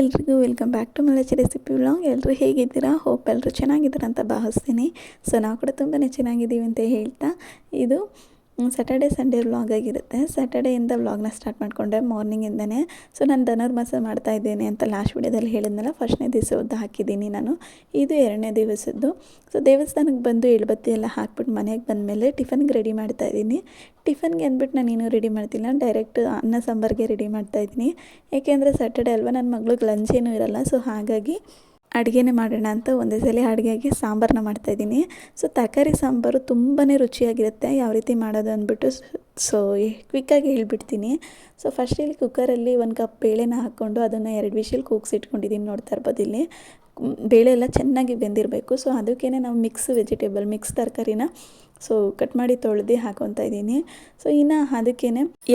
ಎಲ್ರಿಗೂ welcome back to ಮಲಚಿ recipe vlog. ಎಲ್ಲರೂ ಹೇಗಿದ್ದೀರಾ? ಹೋಪ್ ಎಲ್ಲರೂ ಚೆನ್ನಾಗಿದ್ದೀರಾ ಅಂತ ಭಾವಿಸ್ತೀನಿ. ಸೊ, ನಾವು ಕೂಡ ತುಂಬಾ ಚೆನ್ನಾಗಿದ್ದೀವಿ ಅಂತ ಹೇಳ್ತಾ, ಇದು ಸ್ಯಾಟರ್ಡೆ ಸಂಡೇ ವ್ಲಾಗ್ ಆಗಿರುತ್ತೆ. ಸ್ಯಾಟರ್ಡೆಯಿಂದ ವ್ಲಾಗ್ನ ಸ್ಟಾರ್ಟ್ ಮಾಡಿಕೊಂಡೆ ಮಾರ್ನಿಂಗಿಂದನೇ ಸೊ ನಾನು ಧನುರ್ಮಾಸ ಮಾಡ್ತಾ ಇದ್ದೇನೆ ಅಂತ ಲಾಸ್ಟ್ ವಿಡಿಯೋದಲ್ಲಿ ಹೇಳಿದ್ನಲ್ಲ ಫಸ್ಟ್ನೇ ದಿವಸದ್ದು ಹಾಕಿದ್ದೀನಿ ನಾನು. ಇದು ಎರಡನೇ ದಿವಸದ್ದು. ಸೊ ದೇವಸ್ಥಾನಕ್ಕೆ ಬಂದು ಎಳ್ಬತ್ತಿ ಎಲ್ಲ ಹಾಕ್ಬಿಟ್ಟು ಮನೆಗೆ ಬಂದಮೇಲೆ ಟಿಫನ್ಗೆ ರೆಡಿ ಮಾಡ್ತಾ ಇದ್ದೀನಿ. ಟಿಫನ್ಗೆ ಅಂದ್ಬಿಟ್ಟು ನಾನು ಏನೂ ರೆಡಿ ಮಾಡ್ತಿಲ್ಲ. ಡೈರೆಕ್ಟ್ ಅನ್ನ, ಸಾಂಬಾರಿಗೆ ರೆಡಿ ಮಾಡ್ತಾ ಇದ್ದೀನಿ. ಏಕೆಂದರೆ ಸ್ಯಾಟರ್ಡೆ ಅಲ್ವಾ ನನ್ನ ಮಗಳಿಗೆ ಲಂಚ್ ಏನೂ ಇರಲ್ಲ. ಸೊ ಹಾಗಾಗಿ ಅಡುಗೆನೇ ಮಾಡೋಣ ಅಂತ ಒಂದೇ ಸಲ ಅಡುಗೆಗೆ ಸಾಂಬಾರನ್ನ ಮಾಡ್ತಾಯಿದ್ದೀನಿ ಸೊ ತರಕಾರಿ ಸಾಂಬಾರು ತುಂಬಾ ರುಚಿಯಾಗಿರುತ್ತೆ. ಯಾವ ರೀತಿ ಮಾಡೋದು ಅಂದ್ಬಿಟ್ಟು ಸೊ ಕ್ವಿಕ್ಕಾಗಿ ಹೇಳ್ಬಿಡ್ತೀನಿ. ಸೊ ಫಸ್ಟ್ ಇಲ್ಲಿ ಕುಕ್ಕರಲ್ಲಿ ಒಂದು ಕಪ್ ಬೇಳೆನ ಹಾಕ್ಕೊಂಡು ಅದನ್ನು ಎರಡು ವಿಷಲ್ ಕೂಗ್ಸಿಟ್ಕೊಂಡಿದ್ದೀನಿ ನೋಡ್ತಾ ಇರ್ಬೋದು ಇಲ್ಲಿ. ಬೇಳೆ ಎಲ್ಲ ಚೆನ್ನಾಗಿ ಬೆಂದಿರಬೇಕು. ಸೊ ಅದಕ್ಕೇ ನಾವು ಮಿಕ್ಸ್ ವೆಜಿಟೇಬಲ್ ಮಿಕ್ಸ್ ತರಕಾರಿನ ಸೊ ಕಟ್ ಮಾಡಿ ತೊಳೆದು ಹಾಕೊತಾ ಇದ್ದೀನಿ. ಸೊ ಇನ್ನು ಅದಕ್ಕೇ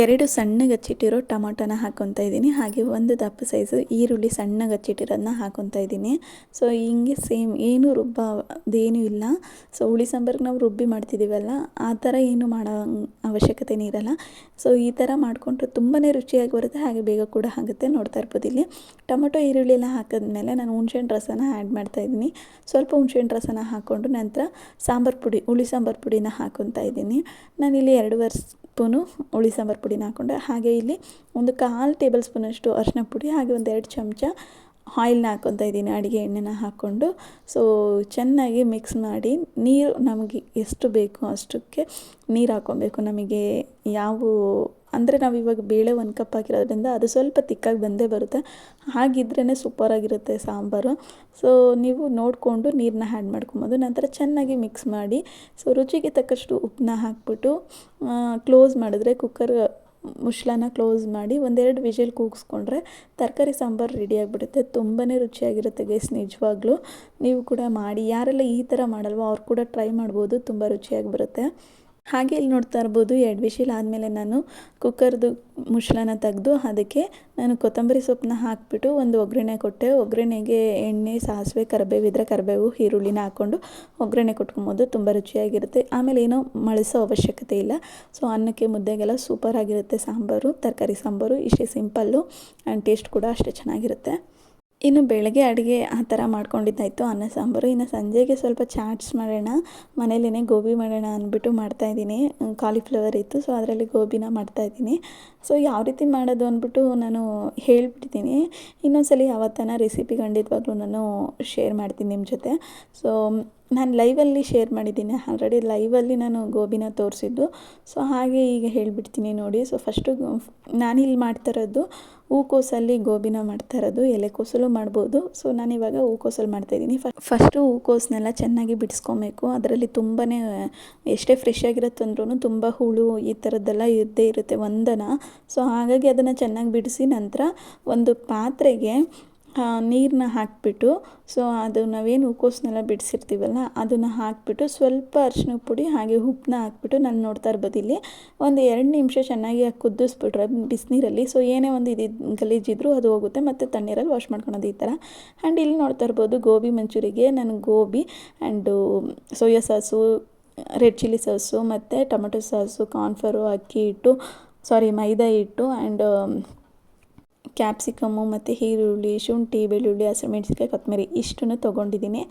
ಎರಡು ಸಣ್ಣಗೆ ಹಚ್ಚಿಟ್ಟಿರೋ ಟೊಮಾಟೋನ ಹಾಕೊತಾ ಇದ್ದೀನಿ. ಹಾಗೆ ಒಂದು ದಪ್ಪ ಸೈಜು ಈರುಳ್ಳಿ ಸಣ್ಣಗೆ ಹಚ್ಚಿಟ್ಟಿರೋದನ್ನ ಹಾಕೊತಾ ಇದ್ದೀನಿ. ಸೊ ಹಿಂಗೆ ಸೇಮ್ ಏನು ರುಬ್ಬದೇನೂ ಇಲ್ಲ. ಸೊ ಹುಳಿ ಸಾಂಬಾರ್ಗೆ ನಾವು ರುಬ್ಬಿ ಮಾಡ್ತಿದ್ದೀವಲ್ಲ ಆ ಥರ ಏನು ಮಾಡೋ ಅವಶ್ಯಕತೆನೇ ಇರಲ್ಲ. ಸೊ ಈ ಥರ ಮಾಡಿಕೊಂಡ್ರೆ ತುಂಬಾ ರುಚಿಯಾಗಿ ಬರುತ್ತೆ, ಹಾಗೆ ಬೇಗ ಕೂಡ ಆಗುತ್ತೆ. ನೋಡ್ತಾ ಇರ್ಬೋದು ಇಲ್ಲಿ. ಟೊಮೊಟೊ, ಈರುಳ್ಳಿ ಎಲ್ಲ ಹಾಕಿದ್ಮೇಲೆ ನಾನು ಹುಣ್ಸೆಹಣ್ಣು ರಸನ ಆ್ಯಡ್ ಮಾಡ್ತಾಯಿದ್ದೀನಿ ಸ್ವಲ್ಪ ಹುಣ್ಸೆಹಣ್ಣು ರಸನ ಹಾಕ್ಕೊಂಡು ನಂತರ ಸಾಂಬಾರು ಪುಡಿ, ಹುಳಿ ಸಾಂಬಾರು ಪುಡಿನ ಹಾಕೊತಾ ಇದ್ದೀನಿ. ನಾನಿಲ್ಲಿ ಎರಡೂವರೆ ಸ್ಪೂನು ಹುಳಿ ಸಾಂಬಾರು ಪುಡಿನ ಹಾಕ್ಕೊಂಡೆ ಹಾಗೆ ಇಲ್ಲಿ ಒಂದು ಕಾಲು ಟೇಬಲ್ ಸ್ಪೂನಷ್ಟು ಅರಿಶಿನ ಪುಡಿ, ಹಾಗೆ ಒಂದು ಎರಡು ಚಮಚ ಆಯಿಲ್ನ ಹಾಕ್ಕೊತಾ ಇದ್ದೀನಿ. ಅಡುಗೆ ಎಣ್ಣೆನ ಹಾಕ್ಕೊಂಡು ಸೊ, ಚೆನ್ನಾಗಿ ಮಿಕ್ಸ್ ಮಾಡಿ ನೀರು ನಮಗೆ ಎಷ್ಟು ಬೇಕೋ ಅಷ್ಟಕ್ಕೆ ನೀರು ಹಾಕ್ಕೊಬೇಕು ನಮಗೆ ಯಾವ ಅಂದರೆ ನಾವು ಇವಾಗ ಬೇಳೆ ಒಂದು ಕಪ್ ಹಾಕಿರೋದ್ರಿಂದ ಅದು ಸ್ವಲ್ಪ ತಿಕ್ಕಾಗಿ ಬಂದೇ ಬರುತ್ತೆ. ಹಾಗಿದ್ರೇ ಸೂಪರಾಗಿರುತ್ತೆ ಸಾಂಬಾರು. ಸೊ ನೀವು ನೋಡಿಕೊಂಡು ನೀರನ್ನ ಹ್ಯಾಡ್ ಮಾಡ್ಕೊಬೋದು. ನಂತರ ಚೆನ್ನಾಗಿ ಮಿಕ್ಸ್ ಮಾಡಿ ಸೊ ರುಚಿಗೆ ತಕ್ಕಷ್ಟು ಉಪ್ಪನ್ನ ಹಾಕ್ಬಿಟ್ಟು ಕ್ಲೋಸ್ ಮಾಡಿದ್ರೆ ಕುಕ್ಕರ್ ಮುಚ್ಚಳನ ಕ್ಲೋಸ್ ಮಾಡಿ ಒಂದೆರಡು ವಿಷಲ್ ಕೂಗಿಸ್ಕೊಂಡ್ರೆ ತರಕಾರಿ ಸಾಂಬಾರು ರೆಡಿಯಾಗಿಬಿಡುತ್ತೆ ತುಂಬಾ ರುಚಿಯಾಗಿರುತ್ತೆ ಗೈಸ್ ನಿಜವಾಗ್ಲೂ. ನೀವು ಕೂಡ ಮಾಡಿ. ಯಾರೆಲ್ಲ ಈ ಥರ ಮಾಡಲ್ವೋ ಅವ್ರು ಕೂಡ ಟ್ರೈ ಮಾಡ್ಬೋದು. ತುಂಬ ರುಚಿಯಾಗಿ ಬರುತ್ತೆ. ಹಾಗೆ ಇಲ್ಲಿ ನೋಡ್ತಾ ಇರ್ಬೋದು, ಎರಡು ವಿಶಿಲ್ ಆದಮೇಲೆ ನಾನು ಕುಕ್ಕರ್ದು ಮುಚ್ಚಳನ ತೆಗೆದು ಅದಕ್ಕೆ ನಾನು ಕೊತ್ತಂಬರಿ ಸೊಪ್ಪನ್ನ ಹಾಕಿಬಿಟ್ಟು ಒಂದು ಒಗ್ಗರಣೆ ಕೊಟ್ಟೆ. ಒಗ್ಗರಣೆಗೆ ಎಣ್ಣೆ, ಸಾಸಿವೆ, ಕರಿಬೇವು ಇದ್ರೆ ಕರಿಬೇವು, ಈರುಳ್ಳಿನ ಹಾಕ್ಕೊಂಡು ಒಗ್ಗರಣೆ ಕೊಟ್ಕೊಬೋದು, ತುಂಬ ರುಚಿಯಾಗಿರುತ್ತೆ. ಆಮೇಲೆ ಏನೋ ಮಳಸೋ ಅವಶ್ಯಕತೆ ಇಲ್ಲ. ಸೊ, ಅನ್ನಕ್ಕೆ ಮುದ್ದೆಗೆಲ್ಲ ಸೂಪರಾಗಿರುತ್ತೆ ಸಾಂಬಾರು, ತರಕಾರಿ ಸಾಂಬಾರು, ಇಷ್ಟೇ ಸಿಂಪಲ್ಲು, ಆ್ಯಂಡ್ ಟೇಸ್ಟ್ ಕೂಡ ಅಷ್ಟೇ ಚೆನ್ನಾಗಿರುತ್ತೆ. ಇನ್ನು ಬೆಳಗ್ಗೆ ಅಡುಗೆ ಆ ಥರ ಮಾಡ್ಕೊಂಡಿದ್ದಾಯಿತು. ಅನ್ನ ಸಾಂಬಾರು. ಇನ್ನು ಸಂಜೆಗೆ ಸ್ವಲ್ಪ ಚಾಟ್ಸ್ ಮಾಡೋಣ. ಮನೇಲೇ ಗೋಬಿ ಮಾಡೋಣ ಅಂದ್ಬಿಟ್ಟು ಮಾಡ್ತಾಯಿದ್ದೀನಿ ಕಾಲಿಫ್ಲವರ್ ಇತ್ತು ಸೊ ಅದರಲ್ಲಿ ಗೋಬಿನ ಮಾಡ್ತಾಯಿದ್ದೀನಿ ಸೊ ಯಾವ ರೀತಿ ಮಾಡೋದು ಅಂದ್ಬಿಟ್ಟು ನಾನು ಹೇಳಿಬಿಡ್ತೀನಿ. ಇನ್ನೊಂದ್ಸಲಿ ಯಾವತ್ತಾನ ರೆಸಿಪಿ ಖಂಡಿತವಾಗ್ಲೂ ನಾನು ಶೇರ್ ಮಾಡ್ತೀನಿ ನಿಮ್ಮ ಜೊತೆ. ಸೊ ನಾನು ಲೈವಲ್ಲಿ ಶೇರ್ ಮಾಡಿದ್ದೀನಿ, ಆಲ್ರೆಡಿ ಲೈವಲ್ಲಿ ನಾನು ಗೋಬಿನ ತೋರಿಸಿದ್ದು. ಸೊ ಹಾಗೆ ಈಗ ಹೇಳಿಬಿಡ್ತೀನಿ ನೋಡಿ. ಸೊ ಫಸ್ಟು ನಾನಿಲ್ಲಿ ಮಾಡ್ತಾ ಇರೋದು ಹೂಕೋಸಲ್ಲಿ ಗೋಬಿನ ಮಾಡ್ತಾ ಇರೋದು ಎಲೆಕೋಸಲ್ಲೂ ಮಾಡ್ಬೋದು. ಸೊ ನಾನಿವಾಗ ಹೂಕೋಸಲ್ಲಿ ಮಾಡ್ತಾಯಿದ್ದೀನಿ ಫಸ್ಟು ಹೂಕೋಸನ್ನೆಲ್ಲ ಚೆನ್ನಾಗಿ ಬಿಡಿಸ್ಕೊಬೇಕು. ಅದರಲ್ಲಿ ತುಂಬಾ ಎಷ್ಟೇ ಫ್ರೆಶ್ ಆಗಿರುತ್ತಂದ್ರೂ ತುಂಬ ಹುಳು ಈ ಥರದ್ದೆಲ್ಲ ಇದ್ದೇ ಇರುತ್ತೆ ಒಂದನ. ಸೊ ಹಾಗಾಗಿ ಅದನ್ನು ಚೆನ್ನಾಗಿ ಬಿಡಿಸಿ ನಂತರ ಒಂದು ಪಾತ್ರೆಗೆ ನೀರನ್ನ ಹಾಕಿಬಿಟ್ಟು ಸೊ ಅದು ನಾವೇನು ಹೂಕೋಸನ್ನೆಲ್ಲ ಬಿಡಿಸಿರ್ತೀವಲ್ಲ, ಅದನ್ನು ಹಾಕಿಬಿಟ್ಟು ಸ್ವಲ್ಪ ಅರಿಶಿನ ಪುಡಿ ಹಾಗೆ ಉಪ್ಪನ್ನ ಹಾಕ್ಬಿಟ್ಟು ನಾನು ನೋಡ್ತಾ ಇರ್ಬೋದು ಇಲ್ಲಿ ಒಂದು ಎರಡು ನಿಮಿಷ ಚೆನ್ನಾಗಿ ಕುದಿಸ್ಬಿಟ್ರೆ ಬಿಸಿನೀರಲ್ಲಿ ಸೊ ಏನೇ ಒಂದು ಇದು ಗಲೀಜಿದ್ರು ಅದು ಹೋಗುತ್ತೆ, ಮತ್ತು ತಣ್ಣೀರಲ್ಲಿ ವಾಶ್ ಮಾಡ್ಕೊಳೋದು ಈ ಥರ ಆ್ಯಂಡ್ ಇಲ್ಲಿ ನೋಡ್ತಾ ಇರ್ಬೋದು ಗೋಬಿ ಮಂಚೂರಿಗೆ, ನಾನು gobi and soya sauce, red chilli sauce, ಮತ್ತು ಟೊಮೆಟೊ ಸಾಸು ಕಾರ್ನ್ಫ್ಲವರು ಅಕ್ಕಿ ಹಿಟ್ಟು ಸಾರಿ ಮೈದಾ ಹಿಟ್ಟು ಆ್ಯಂಡ್ ಕ್ಯಾಪ್ಸಿಕಮ್ಮು ಮತ್ತು ಈರುಳ್ಳಿ ಶುಂಠಿ ಬೆಳ್ಳುಳ್ಳಿ ಹಸಿಮೆಣ್ಸಿನ್ಕಾಯಿ ಕೊತ್ತಂಬರಿ ಇಷ್ಟನ್ನು ತೊಗೊಂಡಿದ್ದೀನಿ.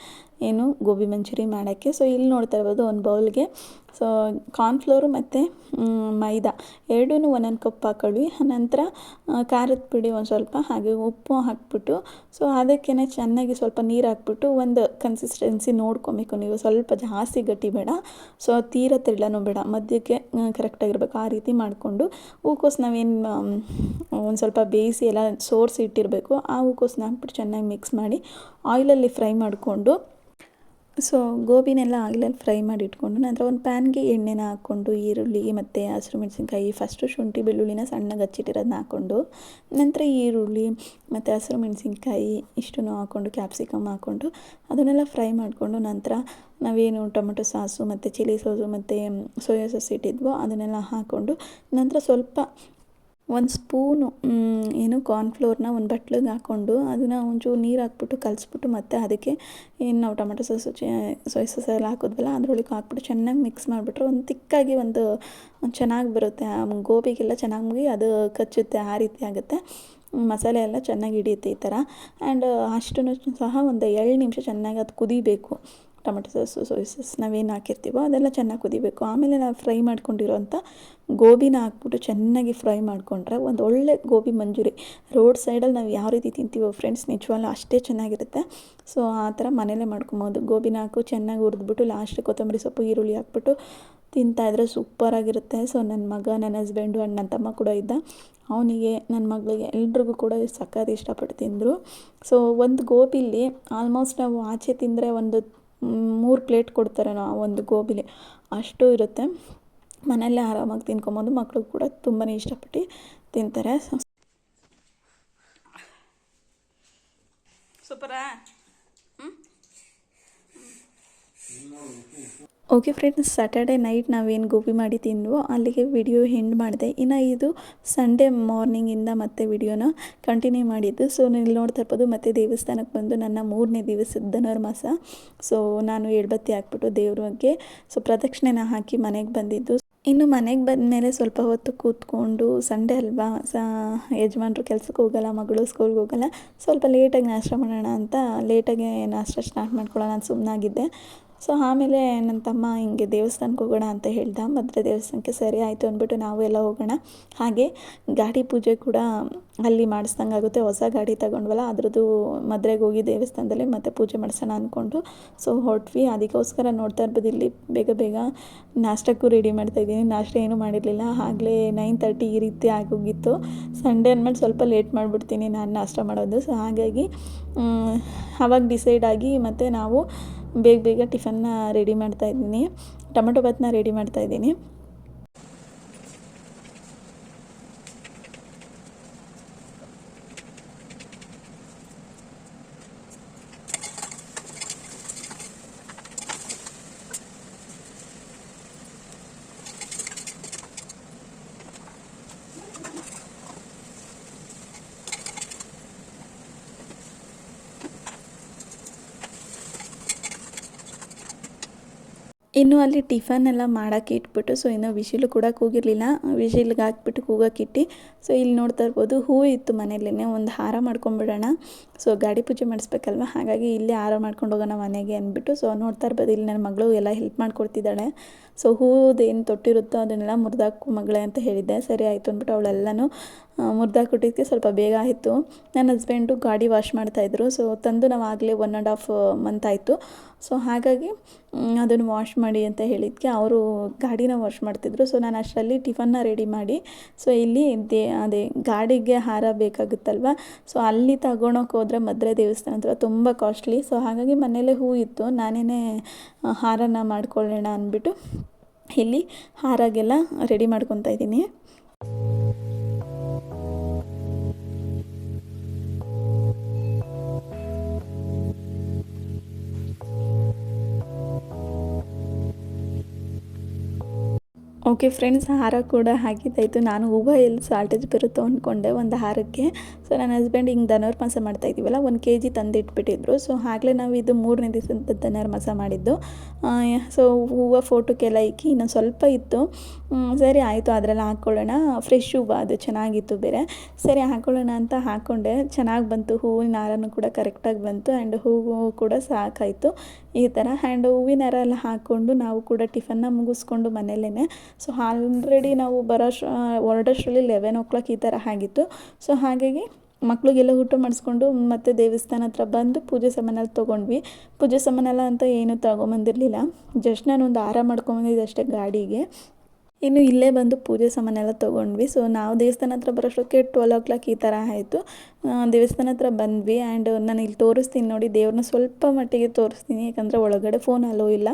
ಏನು ಗೋಬಿ ಮಂಚೂರಿ ಮಾಡೋಕ್ಕೆ. ಸೊ ಇಲ್ಲಿ ನೋಡ್ತಾ ಇರ್ಬೋದು ಒಂದು ಬೌಲ್ಗೆ. ಸೊ ಕಾರ್ನ್ಫ್ಲೋರು ಮತ್ತು ಮೈದಾ ಎರಡೂ ಒಂದೊಂದು ಕಪ್ ಹಾಕೊಳ್ಳಿ. ನಂತರ ಖಾರದ ಪುಡಿ ಒಂದು ಸ್ವಲ್ಪ, ಹಾಗೆ ಉಪ್ಪು ಹಾಕ್ಬಿಟ್ಟು ಸೊ ಅದಕ್ಕೇ ಚೆನ್ನಾಗಿ ಸ್ವಲ್ಪ ನೀರು ಹಾಕ್ಬಿಟ್ಟು ಒಂದು ಕನ್ಸಿಸ್ಟೆನ್ಸಿ ನೋಡ್ಕೊಬೇಕು ನೀವು. ಸ್ವಲ್ಪ ಜಾಸ್ತಿ ಗಟ್ಟಿ ಬೇಡ. ಸೊ ತೀರ ತೆಳ್ಳನೂ ಬೇಡ. ಮಧ್ಯಕ್ಕೆ ಕರೆಕ್ಟಾಗಿರ್ಬೇಕು ಆ ರೀತಿ ಮಾಡಿಕೊಂಡು, ಹೂಕೋಸು ನಾವೇನು ಒಂದು ಸ್ವಲ್ಪ ಬೇಯಿಸಿ ಎಲ್ಲ ಸೋರ್ಸಿ ಇಟ್ಟಿರಬೇಕು. ಆ ಹೂಕೋಸನ್ನ ಹಾಕ್ಬಿಟ್ಟು ಚೆನ್ನಾಗಿ ಮಿಕ್ಸ್ ಮಾಡಿ ಆಯಿಲಲ್ಲಿ ಫ್ರೈ ಮಾಡಿಕೊಂಡು ಸೊ ಗೋಬಿನೆಲ್ಲ ಆಗಲೇ ಫ್ರೈ ಮಾಡಿ ಇಟ್ಕೊಂಡು ನಂತರ ಒಂದು ಪ್ಯಾನ್ಗೆ ಎಣ್ಣೆನ ಹಾಕ್ಕೊಂಡು, ಈರುಳ್ಳಿ, ಮತ್ತು ಹಸಿರು ಮೆಣಸಿನ್ಕಾಯಿ ಫಸ್ಟು ಶುಂಠಿ, ಬೆಳ್ಳುಳ್ಳಿನ ಸಣ್ಣಗೆ ಹಚ್ಚಿಟ್ಟಿರೋದನ್ನ ಹಾಕ್ಕೊಂಡು, ನಂತರ ಈರುಳ್ಳಿ, ಮತ್ತು ಹಸಿರು ಮೆಣಸಿನ್ಕಾಯಿ ಇಷ್ಟನ್ನು ಹಾಕ್ಕೊಂಡು ಕ್ಯಾಪ್ಸಿಕಮ್ ಹಾಕ್ಕೊಂಡು ಅದನ್ನೆಲ್ಲ ಫ್ರೈ ಮಾಡಿಕೊಂಡು ನಂತರ ನಾವೇನು ಟೊಮೆಟೊ ಸಾಸು, ಮತ್ತು ಚಿಲ್ಲಿ ಸಾಸು, ಮತ್ತು ಸೋಯಾ ಸಾಸ್ ಇಟ್ಟಿದ್ವೋ ಅದನ್ನೆಲ್ಲ ಹಾಕ್ಕೊಂಡು ನಂತರ ಸ್ವಲ್ಪ ಒಂದು ಸ್ಪೂನು ಏನು ಕಾರ್ನ್ಫ್ಲೋರ್ನ ಒಂದು ಬಟ್ಲಿಗೆ ಹಾಕ್ಕೊಂಡು ಅದನ್ನು ಒಂಚೂರು ನೀರು ಹಾಕ್ಬಿಟ್ಟು ಕಲಿಸ್ಬಿಟ್ಟು ಮತ್ತೆ ಅದಕ್ಕೆ ಏನು ನಾವು ಟೊಮೆಟೊ ಸಾಸು, ಚ ಸೋಯಾ ಸಾಸ್ ಎಲ್ಲ ಹಾಕಿದ್ವಲ್ಲ ಅದರೊಳಗೆ ಹಾಕ್ಬಿಟ್ಟು ಚೆನ್ನಾಗಿ ಮಿಕ್ಸ್ ಮಾಡಿಬಿಟ್ರೆ ಒಂದು ತಿಕ್ಕಾಗಿ ಒಂದು ಚೆನ್ನಾಗಿ ಬರುತ್ತೆ. ಗೋಬಿಗೆಲ್ಲ ಚೆನ್ನಾಗಿ ಅದು ಕಚ್ಚುತ್ತೆ, ಆ ರೀತಿ ಆಗುತ್ತೆ. ಮಸಾಲೆ ಎಲ್ಲ ಚೆನ್ನಾಗಿ ಹಿಡಿಯುತ್ತೆ ಈ ಥರ. ಆ್ಯಂಡ್ ಅಷ್ಟು ಸಹ ಒಂದು ಏಳು ನಿಮಿಷ ಚೆನ್ನಾಗಿ ಅದು ಕುದಿಬೇಕು. ಟೊಮೆಟೊ ಸಾಸು, ಸೋಯ್ ಸಾಸ್ ನಾವೇನು ಹಾಕಿರ್ತೀವೋ ಅದೆಲ್ಲ ಚೆನ್ನಾಗಿ ಕುದಿಬೇಕು. ಆಮೇಲೆ ನಾವು ಫ್ರೈ ಮಾಡ್ಕೊಂಡಿರೋಂಥ ಗೋಬಿನ ಹಾಕ್ಬಿಟ್ಟು ಚೆನ್ನಾಗಿ ಫ್ರೈ ಮಾಡಿಕೊಂಡ್ರೆ ಒಂದು ಒಳ್ಳೆ ಗೋಬಿ ಮಂಜೂರಿ. ರೋಡ್ ಸೈಡಲ್ಲಿ ನಾವು ಯಾವ ರೀತಿ ತಿಂತೀವೋ ಫ್ರೆಂಡ್ಸ್ ನಿಜವಾಗ್ಲೂ ಅಷ್ಟೇ ಚೆನ್ನಾಗಿರುತ್ತೆ. ಸೊ, ಆ ಥರ ಮನೇಲೇ ಮಾಡ್ಕೊಬೋದು. ಗೋಬಿನ ಹಾಕು ಚೆನ್ನಾಗಿ ಹುರಿದ್ಬಿಟ್ಟು ಲಾಸ್ಟ್ ಕೊತ್ತಂಬರಿ ಸೊಪ್ಪು, ಈರುಳ್ಳಿ ಹಾಕ್ಬಿಟ್ಟು ತಿಂತಾಯಿದ್ರೆ ಸೂಪರಾಗಿರುತ್ತೆ ಸೊ ನನ್ನ ಮಗ ನನ್ನ ಹಸ್ಬೆಂಡು ಅಣ್ಣ ನನ್ನ ತಮ್ಮ ಕೂಡ ಇದ್ದ. ಅವನಿಗೆ ನನ್ನ ಮಗಳಿಗೆ ಎಲ್ರಿಗೂ ಕೂಡ ಸಖತ್ ಇಷ್ಟಪಟ್ಟು ತಿಂದರು. ಸೊ ಒಂದು ಗೋಬಿಲಿ ಆಲ್ಮೋಸ್ಟ್ ನಾವು ಆಚೆ ತಿಂದರೆ ಒಂದು ಮೂರು ಪ್ಲೇಟ್ ಕೊಡ್ತಾರೆ ನಾವು ಒಂದು ಗೋಬಿಲಿ. ಅಷ್ಟು ಇರುತ್ತೆ. ಮನೆಯಲ್ಲೇ ಆರಾಮಾಗಿ ತಿನ್ಕೊಬೋದು. ಮಕ್ಕಳು ಕೂಡ ತುಂಬಾ ಇಷ್ಟಪಟ್ಟು ತಿಂತಾರೆ. ಸೂಪರಾ? ಓಕೆ ಫ್ರೆಂಡ್ಸ್ ಸ್ಯಾಟರ್ಡೆ ನೈಟ್ ನಾವೇನು ಗೋಬಿ ಮಾಡಿ ತಿಂದ್ವೋ, ಅಲ್ಲಿಗೆ ವಿಡಿಯೋ ಎಂಡ್ ಮಾಡಿದೆ. ಇನ್ನು ಇದು ಸಂಡೇ ಮಾರ್ನಿಂಗಿಂದ ಮತ್ತೆ ವಿಡಿಯೋನ ಕಂಟಿನ್ಯೂ ಮಾಡಿದ್ದು. ಸೊ ಇಲ್ಲಿ ನೋಡ್ತಾ ಇರ್ಬೋದು, ಮತ್ತೆ ದೇವಸ್ಥಾನಕ್ಕೆ ಬಂದು ನನ್ನ ಮೂರನೇ ದಿವಸದ ಧನುರ್ಮಾಸ. ಸೊ ನಾನು ಎಳ್ಬತ್ತಿ ಹಾಕ್ಬಿಟ್ಟು ದೇವ್ರಿಗೆ ಸೊ ಪ್ರದಕ್ಷಿಣೆನ ಹಾಕಿ ಮನೆಗೆ ಬಂದಿದ್ದು. ಇನ್ನು ಮನೆಗೆ ಬಂದ ಮೇಲೆ ಸ್ವಲ್ಪ ಹೊತ್ತು ಕೂತ್ಕೊಂಡು ಸಂಡೇ ಅಲ್ವಾ, ಸ, ಯಜಮಾನ್ರು ಕೆಲಸಕ್ಕೆ ಹೋಗಲ್ಲ, ಮಗಳು ಸ್ಕೂಲ್ಗೆ ಹೋಗಲ್ಲ, ಸ್ವಲ್ಪ ಲೇಟಾಗಿ ನಾಷ್ಟ ಮಾಡೋಣ ಅಂತ ಲೇಟಾಗಿ ನಾಷ್ಟ ಸ್ಟಾರ್ಟ್ ಮಾಡ್ಕೊಳ್ಳೋಣ ಅಂತ ಸುಮ್ಮನಾಗಿದ್ದೆ ಸೊ ಆಮೇಲೆ ನನ್ನ ತಮ್ಮ ಹಿಂಗೆ ದೇವಸ್ಥಾನಕ್ಕೆ ಹೋಗೋಣ ಅಂತ ಹೇಳ್ದ. ಮದ್ರೆ ದೇವಸ್ಥಾನಕ್ಕೆ ಸರಿ ಆಯಿತು ಅಂದ್ಬಿಟ್ಟು ನಾವು ಎಲ್ಲ ಹೋಗೋಣ. ಹಾಗೆ ಗಾಡಿ ಪೂಜೆ ಕೂಡ ಅಲ್ಲಿ ಮಾಡಿಸ್ದಂಗೆ ಆಗುತ್ತೆ. ಹೊಸ ಗಾಡಿ ತಗೊಂಡ್ವಲ್ಲ, ಅದರದ್ದು ಮದ್ರೆಗೆ ಹೋಗಿ ದೇವಸ್ಥಾನದಲ್ಲಿ ಮತ್ತೆ ಪೂಜೆ ಮಾಡಿಸೋಣ ಅಂದ್ಕೊಂಡು. ಸೊ ಹೊರಟ್ವಿ ಅದಕ್ಕೋಸ್ಕರ ನೋಡ್ತಾ ಇರ್ಬೋದು, ಇಲ್ಲಿ ಬೇಗ ಬೇಗ ನಾಷ್ಟಕ್ಕೂ ರೆಡಿ ಮಾಡ್ತಾ ಇದ್ದೀನಿ. ನಾಷ್ಟ ಏನೂ ಮಾಡಿರಲಿಲ್ಲ. ಆಗಲೇ ನೈನ್ ತರ್ಟಿ ಈ ರೀತಿ ಆಗೋಗಿತ್ತು. ಸಂಡೇ ಅಂದ್ಮೇಲೆ ಸ್ವಲ್ಪ ಲೇಟ್ ಮಾಡಿಬಿಡ್ತೀನಿ ನಾನು ನಾಷ್ಟ ಮಾಡೋದು. ಸೊ ಹಾಗಾಗಿ ಆವಾಗ ಡಿಸೈಡ್ ಆಗಿ ಮತ್ತು ನಾವು ಬೇಗ ಬೇಗ ಟಿಫನ್ನ ರೆಡಿ ಮಾಡ್ತಾಯಿದ್ದೀನಿ ಟೊಮೆಟೊ ಬಾತನ್ನ ರೆಡಿ ಮಾಡ್ತಾಯಿದ್ದೀನಿ ಇನ್ನು ಅಲ್ಲಿ ಟಿಫನ್ ಎಲ್ಲ ಮಾಡೋಕ್ಕೆ ಇಟ್ಬಿಟ್ಟು ಸೊ ಇನ್ನೂ ವಿಶಿಲು ಕೂಡ ಕೂಗಿರಲಿಲ್ಲ ವಿಶಿಲ್ಗೆ ಹಾಕ್ಬಿಟ್ಟು ಕೂಗೋಕ್ಕಿಟ್ಟು ಸೊ ಇಲ್ಲಿ ನೋಡ್ತಾ ಇರ್ಬೋದು ಹೂ ಇತ್ತು ಮನೆಯಲ್ಲೇ ಒಂದು ಹಾರ ಮಾಡ್ಕೊಂಡ್ಬಿಡೋಣ ಸೊ ಗಾಡಿ ಪೂಜೆ ಮಾಡಿಸ್ಬೇಕಲ್ವ? ಹಾಗಾಗಿ ಇಲ್ಲೇ ಹಾರ ಮಾಡ್ಕೊಂಡು ಹೋಗೋಣ ಮನೆಗೆ ಅಂದ್ಬಿಟ್ಟು ಸೊ ನೋಡ್ತಾ ಇರ್ಬೋದು, ಇಲ್ಲಿ ನನ್ನ ಮಗಳು ಎಲ್ಲ ಹೆಲ್ಪ್ ಮಾಡ್ಕೊಡ್ತಿದ್ದಾಳೆ. ಸೊ ಹೂವುದೇನು ಏನು ತೊಟ್ಟಿರುತ್ತೋ ಅದನ್ನೆಲ್ಲ ಮುರಿದಾಕು ಮಗಳೇ ಅಂತ ಹೇಳಿದ್ದೆ. ಸರಿ ಆಯಿತು ಅಂದ್ಬಿಟ್ಟು ಅವಳೆಲ್ಲನೂ ಮುರಿದಾಕಿಟ್ಟಿದ್ದಕ್ಕೆ ಸ್ವಲ್ಪ ಬೇಗ ಆಯಿತು. ನನ್ನ ಹಸ್ಬೆಂಡು ಗಾಡಿ ವಾಶ್ ಮಾಡ್ತಾಯಿದ್ರು ಸೊ ತಂದು ನಾವು ಆಗಲೇ ಒನ್ ಆ್ಯಂಡ್ ಹಾಫ್ ಮಂತ್ ಆಯಿತು. ಸೊ ಹಾಗಾಗಿ ಅದನ್ನು ವಾಶ್ ಮಾಡಿ ಅಂತ ಹೇಳಿದ್ದಕ್ಕೆ ಅವರು ಗಾಡಿನ ವಾಶ್ ಮಾಡ್ತಿದ್ರು. ಸೊ ನಾನು ಅಷ್ಟರಲ್ಲಿ ಟಿಫನ್ನ ರೆಡಿ ಮಾಡಿ ಸೊ ಇಲ್ಲಿ ದೇ, ಅದೇ ಗಾಡಿಗೆ ಹಾರ ಬೇಕಾಗುತ್ತಲ್ವ? ಸೊ ಅಲ್ಲಿ ತಗೊಳಕ್ಕೆ ಹೋದರೆ ಮದ್ರೆ ದೇವಸ್ಥಾನ ಹತ್ರ ತುಂಬ ಕಾಸ್ಟ್ಲಿ ಸೊ ಹಾಗಾಗಿ ಮನೇಲೇ ಹೂ ಇತ್ತು. ನಾನೇ ಹಾರನ ಮಾಡ್ಕೊಳ್ಳೋಣ ಅಂದ್ಬಿಟ್ಟು ಇಲ್ಲಿ ಹಾರಾಗೆಲ್ಲ ರೆಡಿ ಮಾಡ್ಕೊತಾ ಇದ್ದೀನಿ. ಓಕೆ ಫ್ರೆಂಡ್ಸ್, ಹಾರ ಕೂಡ ಹಾಕಿದ್ದಾಯಿತು. ನಾನು ಹೂವ ಎಲ್ಲಿ ಸಾಲ್ಟೇಜ್ ಬರುತ್ತೋ ಅಂದ್ಕೊಂಡೆ ಒಂದು ಹಾರಕ್ಕೆ. ಸೊ, ನನ್ನ ಹಸ್ಬೆಂಡ್ ಹಿಂಗೆ ಧನುರ್ಮಾಸ ಮಾಡ್ತಾ ಇದ್ದೀವಲ್ಲ, ಒಂದು ಕೆ ಜಿ ತಂದು ಇಟ್ಬಿಟ್ಟಿದ್ರು ಸೊ, ಆಗಲೇ ನಾವು ಇದು ಮೂರನೇ ದಿವಸದ ಧನುರ್ಮಾಸ ಮಾಡಿದ್ದು. ಸೊ, ಹೂವು ಫೋಟೋಕ್ಕೆಲ್ಲ ಇಕ್ಕಿ ಇನ್ನೊಂದು ಸ್ವಲ್ಪ ಇತ್ತು. ಸರಿ ಆಯಿತು, ಅದರಲ್ಲಿ ಹಾಕ್ಕೊಳ್ಳೋಣ. ಫ್ರೆಶ್ ಹೂವು, ಅದು ಚೆನ್ನಾಗಿತ್ತು ಬೇರೆ. ಸರಿ, ಹಾಕ್ಕೊಳ್ಳೋಣ ಅಂತ ಹಾಕ್ಕೊಂಡೆ. ಚೆನ್ನಾಗಿ ಬಂತು, ಹೂವಿನ ಹಾರನೂ ಕೂಡ ಕರೆಕ್ಟಾಗಿ ಬಂತು ಆ್ಯಂಡ್ ಹೂವು ಕೂಡ ಸಾಕಾಯಿತು. ಈ ಥರ ಆ್ಯಂಡ್ ಹೂವಿನ ಹಾರ ಎಲ್ಲ ಹಾಕ್ಕೊಂಡು ನಾವು ಕೂಡ ಟಿಫನ್ನ ಮುಗಿಸ್ಕೊಂಡು ಮನೆಯಲ್ಲೇ ಸೊ ಆಲ್ರೆಡಿ ನಾವು ಬರೋ ಹೊರಡೋಷ್ಟರಲ್ಲಿ ಲೆವೆನ್ ಓ ಕ್ಲಾಕ್ ಈ ಥರ ಆಗಿತ್ತು. ಸೊ ಹಾಗಾಗಿ ಮಕ್ಕಳಿಗೆಲ್ಲ ಊಟ ಮಾಡಿಸ್ಕೊಂಡು ಮತ್ತೆ ದೇವಸ್ಥಾನ ಹತ್ರ ಬಂದು ಪೂಜೆ ಸಾಮಾನೆಲ್ಲ ತೊಗೊಂಡ್ವಿ. ಪೂಜೆ ಸಾಮಾನೆಲ್ಲ ಅಂತ ಏನೂ ತಗೊಂಬಂದಿರಲಿಲ್ಲ. ಜಸ್ಟ್ ನಾನು ಒಂದು ಹಾರ ಮಾಡ್ಕೊಂಬಂದಿದ್ದೆ ಅಷ್ಟೇ ಗಾಡಿಗೆ. ಇನ್ನು ಇಲ್ಲೇ ಬಂದು ಪೂಜೆ ಸಾಮಾನೆಲ್ಲ ತೊಗೊಂಡ್ವಿ. ಸೊ ನಾವು ದೇವಸ್ಥಾನ ಹತ್ರ ಬರೋಷ್ಟೊಕ್ಕೆ ಟ್ವೆಲ್ ಓ ಕ್ಲಾಕ್ ಈ ಥರ ಆಯಿತು. ದೇವಸ್ಥಾನ ಹತ್ರ ಬಂದ್ವಿ ಆ್ಯಂಡ್ ನಾನು ಇಲ್ಲಿ ತೋರಿಸ್ತೀನಿ ನೋಡಿ, ದೇವ್ರನ್ನ ಸ್ವಲ್ಪ ಮಟ್ಟಿಗೆ ತೋರಿಸ್ತೀನಿ, ಯಾಕಂದರೆ ಒಳಗಡೆ ಫೋನ್ ಅಲೋ ಇಲ್ಲ.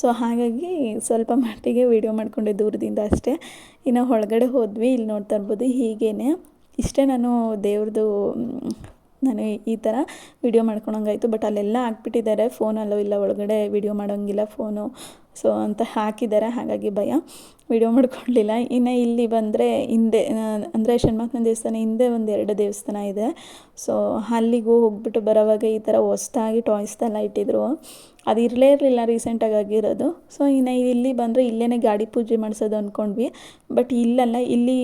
ಸೊ ಹಾಗಾಗಿ ಸ್ವಲ್ಪ ಮಟ್ಟಿಗೆ ವೀಡಿಯೋ ಮಾಡ್ಕೊಂಡೆ ದೂರದಿಂದ ಅಷ್ಟೇ. ಇನ್ನು ಒಳಗಡೆ ಹೋದ್ವಿ, ಇಲ್ಲಿ ನೋಡ್ತಾ ಇರ್ಬೋದು ಹೀಗೇ ಇಷ್ಟೇ ನಾನು ದೇವ್ರದ್ದು, ನಾನು ಈ ಥರ ವಿಡಿಯೋ ಮಾಡ್ಕೊಳಂಗಾಯಿತು ಬಟ್ ಅಲ್ಲೆಲ್ಲ ಹಾಕ್ಬಿಟ್ಟಿದ್ದಾರೆ ಅಲ್ಲೋ ಇಲ್ಲ, ಒಳಗಡೆ ವಿಡಿಯೋ ಮಾಡೋಂಗಿಲ್ಲ ಫೋನು ಸೊ ಅಂತ ಹಾಕಿದ್ದಾರೆ, ಹಾಗಾಗಿ ಭಯ. ವಿಡಿಯೋ ಮಾಡ್ಕೊಳ್ಳಿಲ್ಲ ಇನ್ನು ಇಲ್ಲಿ ಬಂದರೆ ಹಿಂದೆ ಅಂದರೆ ಷಣ್ಮಾತ್ನ ದೇವಸ್ಥಾನ ಹಿಂದೆ ಒಂದು ಎರಡು ದೇವಸ್ಥಾನ ಇದೆ. ಸೊ ಅಲ್ಲಿಗೂ ಹೋಗ್ಬಿಟ್ಟು ಬರೋವಾಗ ಈ ಥರ ಹೊಸ್ದಾಗಿ ಟಾಯ್ಸ್ದೆಲ್ಲ ಇಟ್ಟಿದ್ರು. ಅದು ಇರಲೇ ಇರಲಿಲ್ಲ ರೀಸೆಂಟಾಗಿ ಆಗಿರೋದು. ಸೊ ಇನ್ನು ಇಲ್ಲಿ ಬಂದರೆ ಇಲ್ಲೇ ಗಾಡಿ ಪೂಜೆ ಮಾಡಿಸೋದು ಅಂದ್ಕೊಂಡ್ವಿ ಬಟ್ ಇಲ್ಲಲ್ಲ, ಇಲ್ಲಿ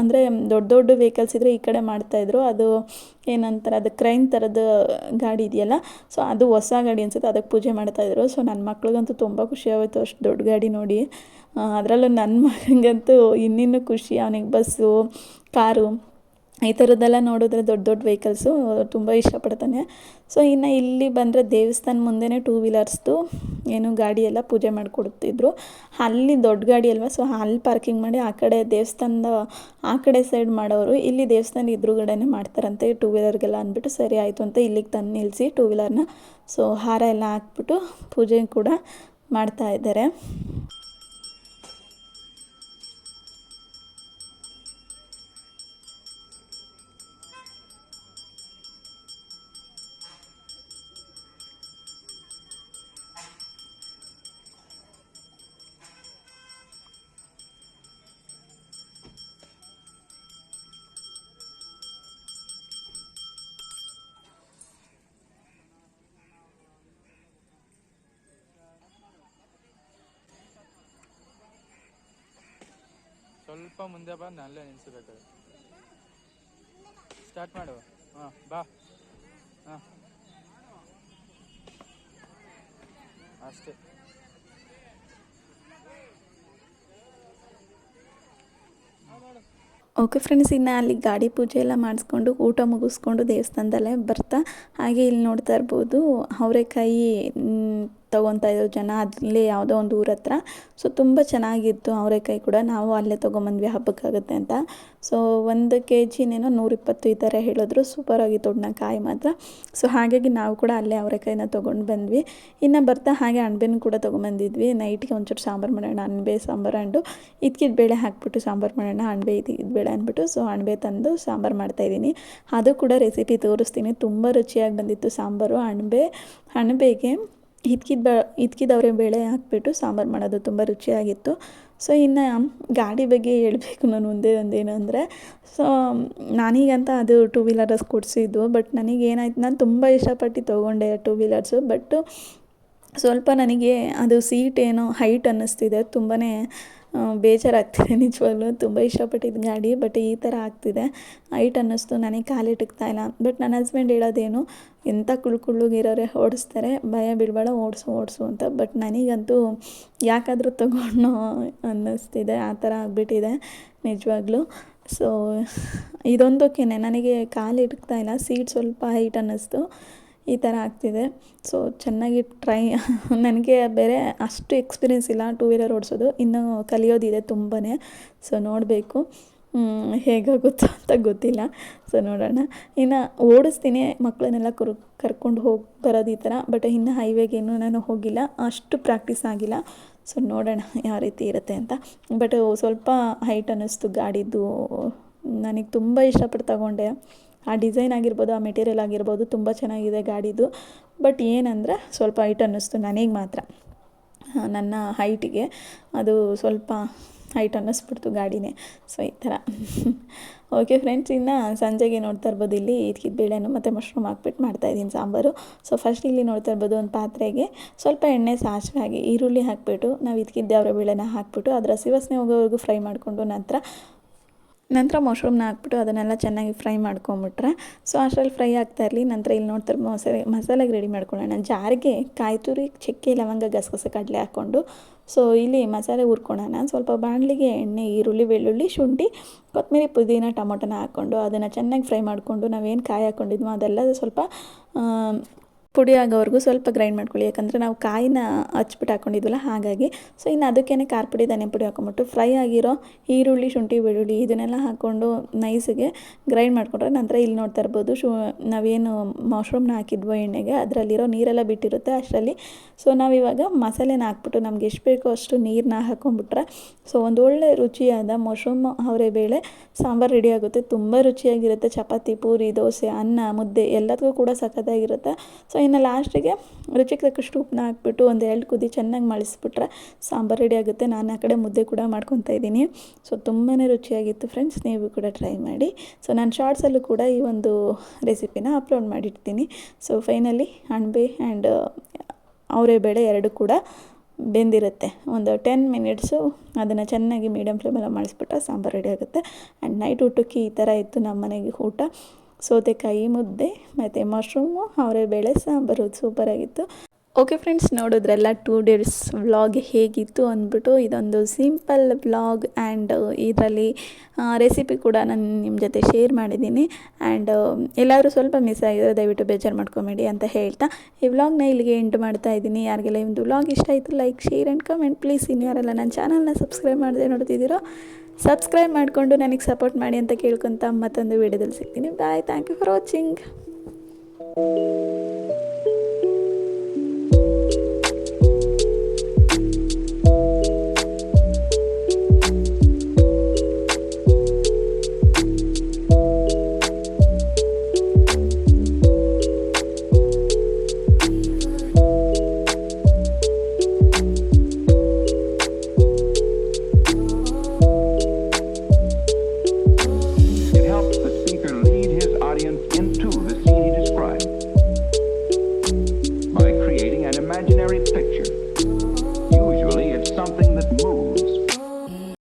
ಅಂದರೆ ದೊಡ್ಡ ದೊಡ್ಡ ವೆಹಿಕಲ್ಸ್ ಇದ್ದರೆ ಈ ಕಡೆ ಮಾಡ್ತಾಯಿದ್ರು ಅದು ಏನಂತಾರೆ, ಅದು ಕ್ರೈನ್ ಥರದ ಗಾಡಿ ಇದೆಯಲ್ಲ, ಸೊ ಅದು ಹೊಸ ಗಾಡಿ ಅನ್ಸುತ್ತೆ, ಅದಕ್ಕೆ ಪೂಜೆ ಮಾಡ್ತಾಯಿದ್ರು ಸೊ ನನ್ನ ಮಕ್ಳಿಗಂತೂ ತುಂಬ ಖುಷಿ ಆಗೋಯ್ತು ಅಷ್ಟು ದೊಡ್ಡ ಗಾಡಿ ನೋಡಿ. ಅದರಲ್ಲೂ ನನ್ನ ಮಗನಿಗಂತೂ ಇನ್ನಿನ್ನೂ ಖುಷಿ. ಅವನಿಗೆ ಬಸ್ಸು, ಕಾರು, ಈ ಥರದ್ದೆಲ್ಲ ನೋಡಿದ್ರೆ ದೊಡ್ಡ ದೊಡ್ಡ ವೆಹಿಕಲ್ಸು ತುಂಬ ಇಷ್ಟಪಡ್ತಾನೆ. ಸೊ, ಇನ್ನು ಇಲ್ಲಿ ಬಂದರೆ ದೇವಸ್ಥಾನ ಮುಂದೆನೇ ಟೂ ವೀಲರ್ಸ್ದು ಏನು ಗಾಡಿ ಎಲ್ಲ ಪೂಜೆ ಮಾಡಿಕೊಡ್ತಿದ್ರು. ಅಲ್ಲಿ ದೊಡ್ಡ ಗಾಡಿ ಅಲ್ವಾ, ಸೊ ಅಲ್ಲಿ ಪಾರ್ಕಿಂಗ್ ಮಾಡಿ ಆ ಕಡೆ ದೇವಸ್ಥಾನದ ಆ ಕಡೆ ಸೈಡ್ ಮಾಡೋರು, ಇಲ್ಲಿ ದೇವಸ್ಥಾನ ಎದುರುಗಡೆನೇ ಮಾಡ್ತಾರಂತೆ ಟೂ ವೀಲರ್ಗೆಲ್ಲ ಅಂದ್ಬಿಟ್ಟು, ಸರಿ ಆಯಿತು ಅಂತ ಇಲ್ಲಿಗೆ ತಂದು ನಿಲ್ಲಿಸಿ ಟೂ ವೀಲರ್ನ ಸೊ ಹಾರ ಎಲ್ಲ ಹಾಕ್ಬಿಟ್ಟು ಪೂಜೆ ಕೂಡ ಮಾಡ್ತಾ ಇದ್ದಾರೆ. ಸ್ವಲ್ಪ ಮುಂದೆ ಬಂದು ಅಲ್ಲೇ ನಿಲ್ಸಬೇಕು. ಸ್ಟಾರ್ಟ್ ಮಾಡು. ಹಾ, ಬಾ. ಹಾಂ. ಅಷ್ಟೇ. ಓಕೆ ಫ್ರೆಂಡ್ಸ್ ಇನ್ನು ಅಲ್ಲಿ ಗಾಡಿ ಪೂಜೆ ಎಲ್ಲ ಮಾಡಿಸ್ಕೊಂಡು, ಊಟ ಮುಗಿಸ್ಕೊಂಡು ದೇವಸ್ಥಾನದಲ್ಲೇ ಬರ್ತಾ, ಹಾಗೆ ಇಲ್ಲಿ ನೋಡ್ತಾ ಇರ್ಬೋದು. ಅವರೆಕಾಯಿ ತೊಗೊತಾ ಇದ್ರು ಜನ ಅಲ್ಲಿ ಯಾವುದೋ ಒಂದು ಊರ ಹತ್ರ. ಸೊ ತುಂಬ ಚೆನ್ನಾಗಿತ್ತು ಅವರೆಕಾಯಿ ಕೂಡ. ನಾವು ಅಲ್ಲೇ ತೊಗೊಂಬಂದ್ವಿ ಹಬ್ಬಕ್ಕಾಗುತ್ತೆ ಅಂತ. ಸೊ ಒಂದು ಕೆ ಜಿನೇನೋ ನೂರಿಪ್ಪತ್ತು ಈ ಥರ ಹೇಳಿದ್ರು. ಸೂಪರಾಗಿತ್ತು ಒಣ್ಣ ಕಾಯಿ ಮಾತ್ರ. ಸೊ ಹಾಗಾಗಿ ನಾವು ಕೂಡ ಅಲ್ಲೇ ಅವರೆಕಾಯಿನ ತೊಗೊಂಡು ಬಂದ್ವಿ. ಇನ್ನು ಬರ್ತಾ ಹಾಗೆ ಅಣಬೆನೂ ಕೂಡ ತೊಗೊಂಬಂದಿದ್ವಿ. ನೈಟ್ಗೆ ಒಂಚೂರು ಸಾಂಬಾರು ಮಾಡೋಣ ಅಣಬೆ ಸಾಂಬಾರು ಅಂಡು. ಇದ್ಕಿದ ಬೇಳೆ ಹಾಕ್ಬಿಟ್ಟು ಸಾಂಬಾರು ಮಾಡೋಣ ಅಣಬೆ ಇದ್ಕಿದ ಬೇಳೆ ಅಂದ್ಬಿಟ್ಟು. ಸೊ ಅಣಬೆ ತಂದು ಸಾಂಬಾರು ಮಾಡ್ತಾಯಿದ್ದೀನಿ ಅದು ಕೂಡ ರೆಸಿಪಿ ತೋರಿಸ್ತೀನಿ. ತುಂಬ ರುಚಿಯಾಗಿ ಬಂದಿತ್ತು ಸಾಂಬಾರು ಅಣಬೆ ಅಣಬೆಗೆ ಹಿದ್ಕಿದ ಬ ಹಿದ್ಕಿದವ್ರೆ ಬೇಳೆ ಹಾಕ್ಬಿಟ್ಟು ಸಾಂಬಾರು ಮಾಡೋದು ತುಂಬ ರುಚಿಯಾಗಿತ್ತು. ಸೊ, ಇನ್ನು ಗಾಡಿ ಬಗ್ಗೆ ಹೇಳಬೇಕು ನಾನು ಒಂದೇ ಒಂದೇನು ಅಂದರೆ, ಸೊ, ನಾನೀಗಂತ ಅದು ಟೂ ವೀಲರಸ್ ಕೊಡಿಸಿದ್ದು ಬಟ್ ನನಗೇನಾಯ್ತು ನಾನು ತುಂಬ ಇಷ್ಟಪಟ್ಟು ತೊಗೊಂಡೆ ಟೂ ವೀಲರ್ಸು ಬಟ್ಟು ಸ್ವಲ್ಪ ನನಗೆ ಅದು ಸೀಟ್ ಏನೋ ಹೈಟ್ ಅನ್ನಿಸ್ತಿದೆ ತುಂಬಾ ಬೇಜಾರಾಗ್ತಿದೆ ನಿಜವಾಗ್ಲೂ. ತುಂಬ ಇಷ್ಟಪಟ್ಟಿದ್ದು ಗಾಡಿ, ಬಟ್ ಈ ಥರ ಆಗ್ತಿದೆ. ಹೈಟ್ ಅನ್ನಿಸ್ತು ನನಗೆ ಕಾಲಿಟಕ್ತಾ ಇಲ್ಲ. ಬಟ್ ನನ್ನ ಹಸ್ಬೆಂಡ್ ಹೇಳೋದೇನು ಎಂಥ ಕುಳ್ಳು ಕುಳ್ಳುಗಿರೋರೆ ಓಡಿಸ್ತಾರೆ, ಭಯ ಬೀಳಬೇಡ, ಓಡಿಸು ಓಡಿಸು ಅಂತ. ಬಟ್ ನನಗಂತೂ ಯಾಕಾದರೂ ತಗೊಂಡು ಅನ್ನಿಸ್ತಿದೆ. ಆ ಥರ ಆಗಿಬಿಟ್ಟಿದೆ ನಿಜವಾಗ್ಲೂ. ಸೊ ಇದೊಂದಕ್ಕೇನೆ ನನಗೆ ಕಾಲು ಇಟ್ತಾ ಇಲ್ಲ. ಸೀಟ್ ಸ್ವಲ್ಪ ಹೈಟ್ ಅನ್ನಿಸ್ತು. ಈ ಥರ ಆಗ್ತಿದೆ. ಸೊ ಚೆನ್ನಾಗಿ ಟ್ರೈ ನನಗೆ ಬೇರೆ ಅಷ್ಟು ಎಕ್ಸ್ಪೀರಿಯೆನ್ಸ್ ಇಲ್ಲ ಟೂ ವೀಲರ್ ಓಡಿಸೋದು. ಇನ್ನೂ ಕಲಿಯೋದಿದೆ ತುಂಬಾ ಸೊ ನೋಡಬೇಕು. ಹೇಗಾಗುತ್ತೋ ಅಂತ ಗೊತ್ತಿಲ್ಲ. ಸೊ ನೋಡೋಣ. ಇನ್ನು ಓಡಿಸ್ತೀನಿ. ಮಕ್ಕಳನ್ನೆಲ್ಲ ಕರ್, ಕರ್ಕೊಂಡು ಹೋಗಿ, ಬರೋದು ಈ ಥರ. ಬಟ್ ಇನ್ನು ಹೈವೇಗೆ ಇನ್ನೂ ನಾನು ಹೋಗಿಲ್ಲ. ಅಷ್ಟು ಪ್ರಾಕ್ಟೀಸ್ ಆಗಿಲ್ಲ. ಸೊ ನೋಡೋಣ ಯಾವ ರೀತಿ ಇರುತ್ತೆ ಅಂತ. ಬಟ್ ಸ್ವಲ್ಪ ಹೈಟ್ ಅನ್ನಿಸ್ತು ಗಾಡಿದು ನನಗೆ ತುಂಬ ಇಷ್ಟಪಟ್ಟು ತಗೊಂಡೆ. ಆ ಡಿಸೈನ್ ಆಗಿರ್ಬೋದು, ಆ ಮೆಟೀರಿಯಲ್ ಆಗಿರ್ಬೋದು ತುಂಬ ಚೆನ್ನಾಗಿದೆ ಗಾಡಿದು. ಬಟ್ ಏನಂದರೆ ಸ್ವಲ್ಪ ಹೈಟ್ ಅನ್ನಿಸ್ತು ನನಗೆ ಮಾತ್ರ. ನನ್ನ ಹೈಟಿಗೆ ಅದು ಸ್ವಲ್ಪ ಹೈಟ್ ಅನ್ನಿಸ್ಬಿಡ್ತು ಗಾಡಿನೇ. ಸೊ, ಈ ಥರ. ಓಕೆ ಫ್ರೆಂಡ್ಸ್ ಇನ್ನು ಸಂಜೆಗೆ ನೋಡ್ತಾ ಇರ್ಬೋದು ಇಲ್ಲಿ ಇದ್ಕಿದ ಬೇಳೆನು ಮತ್ತು ಮಶ್ರೂಮ್ ಹಾಕ್ಬಿಟ್ಟು ಮಾಡ್ತಾಯಿದ್ದೀನಿ ಸಾಂಬಾರು. ಸೊ ಫಸ್ಟ್ ಇಲ್ಲಿ ನೋಡ್ತಾ ಇರ್ಬೋದು ಒಂದು ಪಾತ್ರೆಗೆ ಸ್ವಲ್ಪ ಎಣ್ಣೆ ಸಾಸಿವೆ ಆಗಿ ಈರುಳ್ಳಿ ಹಾಕಿಬಿಟ್ಟು ನಾವು ಇದ್ಕಿದ್ದೆ ಅವರ ಬೇಳೆನ ಹಾಕಿಬಿಟ್ಟು ಅದರ ಸಿವಸ್ನೆ ಹೋಗೋವರೆಗೂ ಫ್ರೈ ಮಾಡಿಕೊಂಡು ನಂತರ ನಂತರ ಮಶ್ರೂಮ್ನ ಹಾಕ್ಬಿಟ್ಟು ಅದನ್ನೆಲ್ಲ ಚೆನ್ನಾಗಿ ಫ್ರೈ ಮಾಡ್ಕೊಂಬಿಟ್ರೆ. ಸೊ, ಅಷ್ಟರಲ್ಲಿ ಫ್ರೈ ಆಗ್ತಾ ಇರಲಿ. ನಂತರ ಇಲ್ಲಿ ನೋಡ್ತಾರೆ ಮಸಾಲೆ, ಮಸಾಲೆಗೆ ರೆಡಿ ಮಾಡ್ಕೊಳ್ಳೋಣ. ಜಾರಿಗೆ ಕಾಯಿ ತುರಿ ಚಕ್ಕೆ, ಲವಂಗ, ಗಸಗಸೆ, ಕಡಲೆ ಹಾಕ್ಕೊಂಡು. ಸೊ, ಇಲ್ಲಿ ಮಸಾಲೆ ಹುರ್ಕೊಳ್ಳೋಣ. ಸ್ವಲ್ಪ ಬಾಣಲಿಗೆ ಎಣ್ಣೆ, ಈರುಳ್ಳಿ, ಬೆಳ್ಳುಳ್ಳಿ, ಶುಂಠಿ ಕೊತ್ತಂಬರಿ ಪುದೀನ, ಟೊಮೊಟೊನ ಹಾಕ್ಕೊಂಡು ಅದನ್ನು ಚೆನ್ನಾಗಿ ಫ್ರೈ ಮಾಡಿಕೊಂಡು ನಾವೇನು ಕಾಯಿ ಹಾಕ್ಕೊಂಡಿದ್ವೋ ಅದೆಲ್ಲ ಸ್ವಲ್ಪ ಪುಡಿ ಆಗೋವರೆಗೂ ಸ್ವಲ್ಪ ಗ್ರೈಂಡ್ ಮಾಡ್ಕೊಳ್ಳಿ. ಯಾಕಂದರೆ ನಾವು ಕಾಯಿನ ಹಚ್ಬಿಟ್ಟು ಹಾಕ್ಕೊಂಡಿದ್ವಲ್ಲ ಹಾಗಾಗಿ. ಸೊ ಇನ್ನು ಅದಕ್ಕೇ ಖಾರ ಪುಡಿ, ಧನಿಯಾ ಪುಡಿ ಹಾಕೊಂಬಿಟ್ಟು ಫ್ರೈ ಆಗಿರೋ ಈರುಳ್ಳಿ, ಶುಂಠಿ, ಬೆಳ್ಳುಳ್ಳಿ ಇದನ್ನೆಲ್ಲ ಹಾಕ್ಕೊಂಡು ನೈಸಿಗೆ ಗ್ರೈಂಡ್ ಮಾಡಿಕೊಂಡ್ರೆ ನಂತರ ಇಲ್ಲಿ ನೋಡ್ತಾ ಇರ್ಬೋದು, ಶು, ನಾವೇನು ಮಶ್ರೂಮ್ನ ಹಾಕಿದ್ವೋ ಎಣ್ಣೆಗೆ, ಅದರಲ್ಲಿರೋ ನೀರೆಲ್ಲ ಬಿಟ್ಟಿರುತ್ತೆ ಅಷ್ಟರಲ್ಲಿ. ಸೊ ನಾವಿವಾಗ ಮಸಾಲೆನ ಹಾಕ್ಬಿಟ್ಟು ನಮ್ಗೆ ಎಷ್ಟು ಬೇಕೋ ಅಷ್ಟು ನೀರನ್ನ ಹಾಕೊಂಡ್ಬಿಟ್ರೆ ಸೊ, ಒಂದು ಒಳ್ಳೆ ರುಚಿಯಾದ ಮಶ್ರೂಮ್ ಅವರೇ ಬೇಳೆ, ಸಾಂಬಾರು ರೆಡಿ ಆಗುತ್ತೆ. ತುಂಬ ರುಚಿಯಾಗಿರುತ್ತೆ. ಚಪಾತಿ, ಪೂರಿ, ದೋಸೆ, ಅನ್ನ, ಮುದ್ದೆ ಎಲ್ಲದಕ್ಕೂ ಕೂಡ ಸಖತ್ತಾಗಿರುತ್ತೆ. ಸೊ ಇನ್ನು ಲಾಸ್ಟಿಗೆ ರುಚಿಗೆ ತಕ್ಕಷ್ಟು ಉಪ್ಪನ್ನ ಹಾಕ್ಬಿಟ್ಟು ಒಂದು ಎರಡು ಕುದಿ ಚೆನ್ನಾಗಿ ಮಳಿಸ್ಬಿಟ್ರೆ ಸಾಂಬಾರು ರೆಡಿ ಆಗುತ್ತೆ. ನಾನು ಆ ಕಡೆ ಮುದ್ದೆ ಕೂಡ ಮಾಡ್ಕೊತಾ ಇದ್ದೀನಿ. ಸೊ ತುಂಬಾ ರುಚಿಯಾಗಿತ್ತು ಫ್ರೆಂಡ್ಸ್ ನೀವು ಕೂಡ ಟ್ರೈ ಮಾಡಿ. ಸೊ ನಾನು ಶಾರ್ಟ್ಸಲ್ಲೂ ಕೂಡ ಈ ಒಂದು ರೆಸಿಪಿನ ಅಪ್ಲೋಡ್ ಮಾಡಿರ್ತೀನಿ. ಸೊ ಫೈನಲಿ ಅಣಬೆ ಆ್ಯಂಡ್ ಅವರೇ ಬೇಳೆ ಎರಡು ಕೂಡ ಬೆಂದಿರುತ್ತೆ. ಒಂದು ಟೆನ್ ಮಿನಿಟ್ಸು ಅದನ್ನು ಚೆನ್ನಾಗಿ ಮೀಡಿಯಮ್ ಫ್ಲೇಮಲ್ಲಿ ಮಾಡಿಸ್ಬಿಟ್ರೆ ಸಾಂಬಾರು ರೆಡಿ ಆಗುತ್ತೆ. ಆ್ಯಂಡ್ ನೈಟ್ ಊಟಕ್ಕೆ ಈ ಥರ ಇತ್ತು ನಮ್ಮ ಮನೆಗೆ ಊಟ. ಸೌತೆಕಾಯಿ ಮುದ್ದೆ, ಮತ್ತು ಮಶ್ರೂಮು ಅವರೆಬೇಳೆ ಸಾಂಬಾರು. ಸೂಪರಾಗಿತ್ತು ಓಕೆ ಫ್ರೆಂಡ್ಸ್ ನೋಡಿದ್ರೆಲ್ಲ ಟೂ ಡೇಸ್ ವ್ಲಾಗ್ ಹೇಗಿತ್ತು ಅಂದ್ಬಿಟ್ಟು ಇದೊಂದು ಸಿಂಪಲ್ ವ್ಲಾಗ್ ಆ್ಯಂಡ್ ಇದರಲ್ಲಿ ರೆಸಿಪಿ ಕೂಡ ನಾನು ನಿಮ್ಮ ಜೊತೆ ಶೇರ್ ಮಾಡಿದ್ದೀನಿ. ಆ್ಯಂಡ್ ಎಲ್ಲರೂ ಸ್ವಲ್ಪ ಮಿಸ್ ಆಗಿದ್ರೆ ದಯವಿಟ್ಟು ಬೇಜಾರು ಮಾಡ್ಕೊಬೇಡಿ ಅಂತ ಹೇಳ್ತಾ, ಈ ವ್ಲಾಗ್ನ ಇಲ್ಲಿಗೆ ಎಂಟು ಮಾಡ್ತಾ ಇದ್ದೀನಿ. ಯಾರಿಗೆಲ್ಲ ಒಂದು ವ್ಲಾಗ್ ಇಷ್ಟ ಆಯಿತು like share and comment please ಇನ್ನು ಯಾರೆಲ್ಲ ನನ್ನ ಚಾನಲ್ನ ಸಬ್ಸ್ಕ್ರೈಬ್ ಮಾಡದೆ ನೋಡ್ತಿದ್ದೀರೋ ಸಬ್ಸ್ಕ್ರೈಬ್ ಮಾಡಿಕೊಂಡು ನನಗೆ ಸಪೋರ್ಟ್ ಮಾಡಿ ಅಂತ ಕೇಳ್ಕೊತ ಮತ್ತೊಂದು ವೀಡಿಯೋದಲ್ಲಿ ಸಿಗ್ತೀನಿ. Bye thank you for watching